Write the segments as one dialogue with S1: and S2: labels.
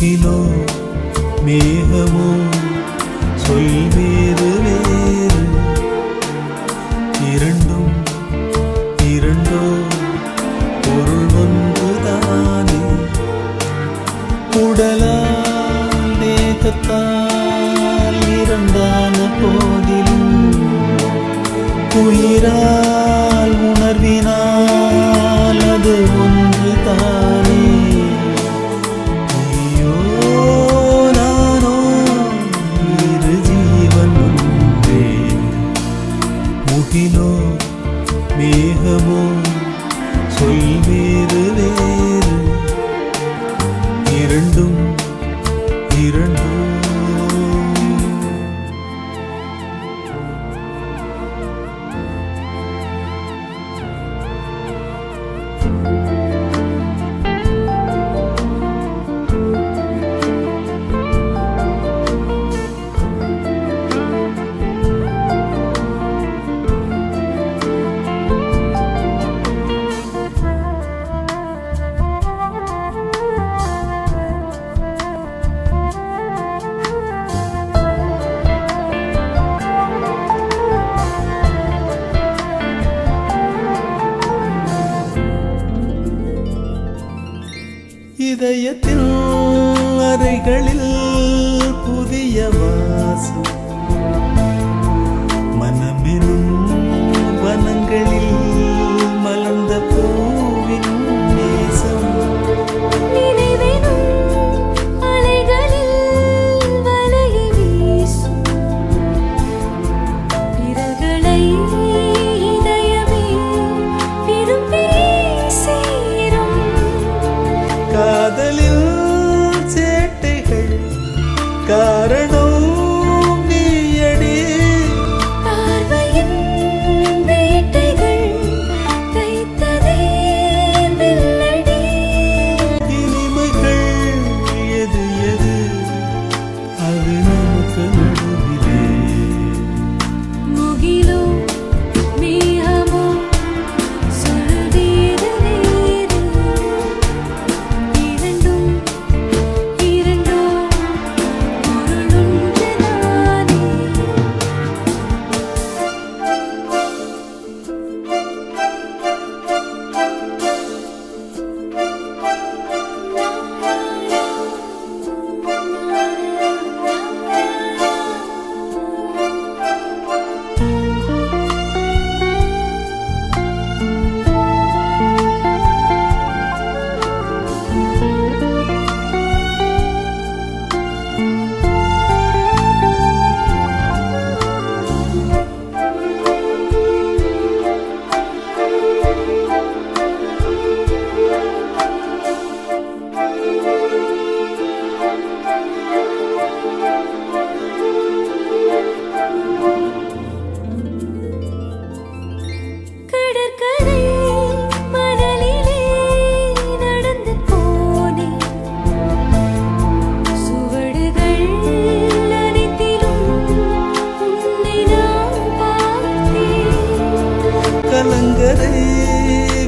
S1: மேகத்திலோ மேகமோ சொல் வேறு வேறு. இரண்டும் இரண்டோ பொருள் ஒன்றுதானே. உடலா மேகத்தால் இரண்டான போதிலும். உயிரால் உணர் காற்றிலோ மேகமோ சொல்வேறு இதயத்தில் அறைகளில் புதிய வாசம்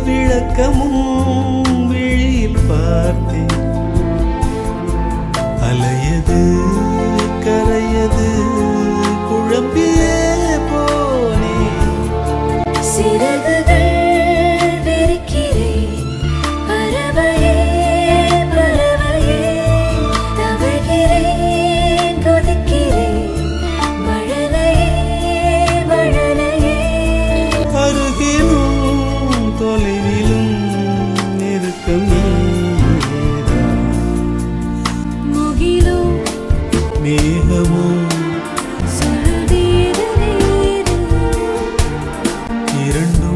S2: விளக்கமும் இரண்டும்